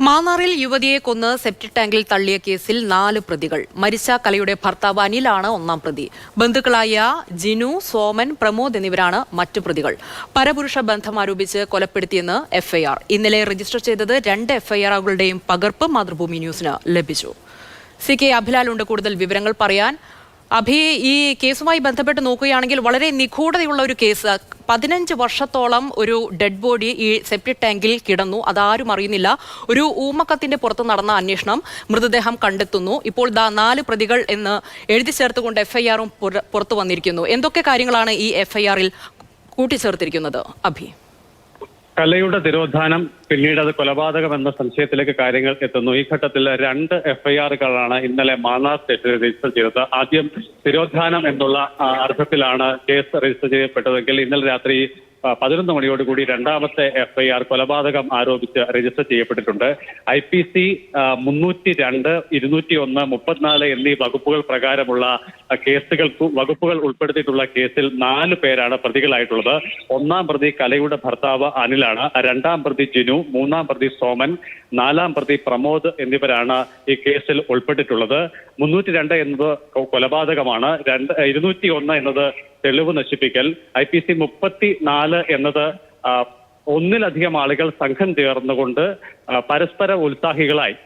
മാന്നാറിൽ യുവതിയെ കൊന്ന് സെപ്റ്റിക് ടാങ്കിൽ തള്ളിയ കേസിൽ നാല് പ്രതികൾ. മരിച്ച കലയുടെ ഭർത്താവ് അനിലാണ് ഒന്നാം പ്രതി. ബന്ധുക്കളായ ജിനു സോമൻ പ്രമോദ് എന്നിവരാണ് മറ്റു പ്രതികൾ. പരപുരുഷ ബന്ധം ആരോപിച്ച് കൊലപ്പെടുത്തിയെന്ന് എഫ്ഐആർ. ഇന്നലെ രജിസ്റ്റർ ചെയ്തത് രണ്ട് എഫ്ഐആറുകളുടെയും പകർപ്പ് മാതൃഭൂമി ന്യൂസിന് ലഭിച്ചു. സി കെ അഭിലാലുണ്ട് കൂടുതൽ വിവരങ്ങൾ പറയാൻ. അഭി ഈ കേസുമായി ബന്ധപ്പെട്ട് നോക്കുകയാണെങ്കിൽ വളരെ നിഗൂഢതയുള്ള ഒരു കേസ്. പതിനഞ്ച് വർഷത്തോളം ഒരു ഡെഡ് ബോഡി ഈ സെപ്റ്റിക് ടാങ്കിൽ കിടന്നു. അതാരും അറിയുന്നില്ല. ഒരു ഊമക്കത്തിന്റെ പുറത്ത് നടന്ന അന്വേഷണം മൃതദേഹം കണ്ടെത്തുന്നു. ഇപ്പോൾ ദാ നാല് പ്രതികൾ എന്ന് എഴുതി ചേർത്തുകൊണ്ട് എഫ്ഐആറും പുറത്തു വന്നിരിക്കുന്നു. എന്തൊക്കെ കാര്യങ്ങളാണ് ഈ എഫ്ഐആറിൽ കൂട്ടിച്ചേർത്തിരിക്കുന്നത്? അഭി. കലയുടെ തിരോധാനം പിന്നീട് അത് കൊലപാതകം എന്ന സംശയത്തിലേക്ക് കാര്യങ്ങൾ എത്തുന്നു. ഈ ഘട്ടത്തിൽ രണ്ട് എഫ്ഐആറുകളാണ് ഇന്നലെ മാന്നാർ സ്റ്റേഷനിൽ രജിസ്റ്റർ ചെയ്തത്. ആദ്യം തിരോധാനം എന്നുള്ള അർത്ഥത്തിലാണ് കേസ് രജിസ്റ്റർ ചെയ്യപ്പെട്ടതെങ്കിൽ ഇന്നലെ രാത്രി പതിനൊന്ന് മണിയോടുകൂടി രണ്ടാമത്തെ എഫ്ഐആർ കൊലപാതകം ആരോപിച്ച് രജിസ്റ്റർ ചെയ്യപ്പെട്ടിട്ടുണ്ട്. ഐ പി സി മുന്നൂറ്റി രണ്ട് ഇരുന്നൂറ്റി ഒന്ന് മുപ്പത്തിനാല് എന്നീ വകുപ്പുകൾ പ്രകാരമുള്ള കേസുകൾ വകുപ്പുകൾ ഉൾപ്പെടുത്തിയിട്ടുള്ള കേസിൽ നാല് പേരാണ് പ്രതികളായിട്ടുള്ളത്. ഒന്നാം പ്രതി കലയുടെ ഭർത്താവ് അനിലാണ് രണ്ടാം പ്രതി ജിനു മൂന്നാം പ്രതി സോമൻ നാലാം പ്രതി പ്രമോദ് എന്നിവരാണ് ഈ കേസിൽ ഉൾപ്പെട്ടിട്ടുള്ളത്. മുന്നൂറ്റി രണ്ട് എന്നത് കൊലപാതകമാണ്. രണ്ട് ഇരുന്നൂറ്റി ഒന്ന് എന്നത് തെളിവ് നശിപ്പിക്കൽ. ഐ പി സി മുപ്പത്തി നാല് എന്നത് ഒന്നിലധികം ആളുകൾ സംഘം ചേർന്നുകൊണ്ട് പരസ്പര ഉത്സാഹികളായി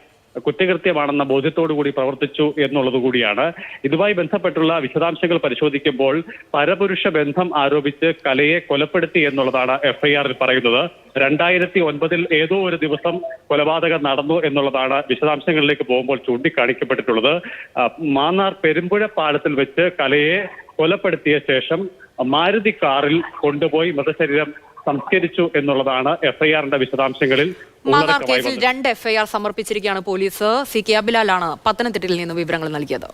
കുറ്റകൃത്യമാണെന്ന കൂടി പ്രവർത്തിച്ചു എന്നുള്ളത് കൂടിയാണ്. ഇതുമായി ബന്ധപ്പെട്ടുള്ള വിശദാംശങ്ങൾ പരിശോധിക്കുമ്പോൾ പരപുരുഷ ബന്ധം ആരോപിച്ച് കലയെ കൊലപ്പെടുത്തി എന്നുള്ളതാണ് എഫ്ഐആറിൽ പറയുന്നത്. രണ്ടായിരത്തി ഒൻപതിൽ ഏതോ ഒരു ദിവസം കൊലപാതകം നടന്നു എന്നുള്ളതാണ് വിശദാംശങ്ങളിലേക്ക് പോകുമ്പോൾ ചൂണ്ടിക്കാണിക്കപ്പെട്ടിട്ടുള്ളത്. മാന്നാർ പെരുമ്പുഴ പാലത്തിൽ വെച്ച് കലയെ കൊലപ്പെടുത്തിയ ശേഷം മാരുതി കാറിൽ കൊണ്ടുപോയി മൃതശരീരം സംസ്കരിച്ചു എന്നുള്ളതാണ് എഫ്ഐആറിന്റെ വിശദാംശങ്ങളിൽ മാതാർ കേസിൽ രണ്ട് എഫ്ഐആർ സമർപ്പിച്ചിരിക്കുകയാണ് പോലീസ്. സി കെ അബിലാലാണ് പത്തനംതിട്ടയിൽ നിന്ന് വിവരങ്ങൾ നൽകിയത്.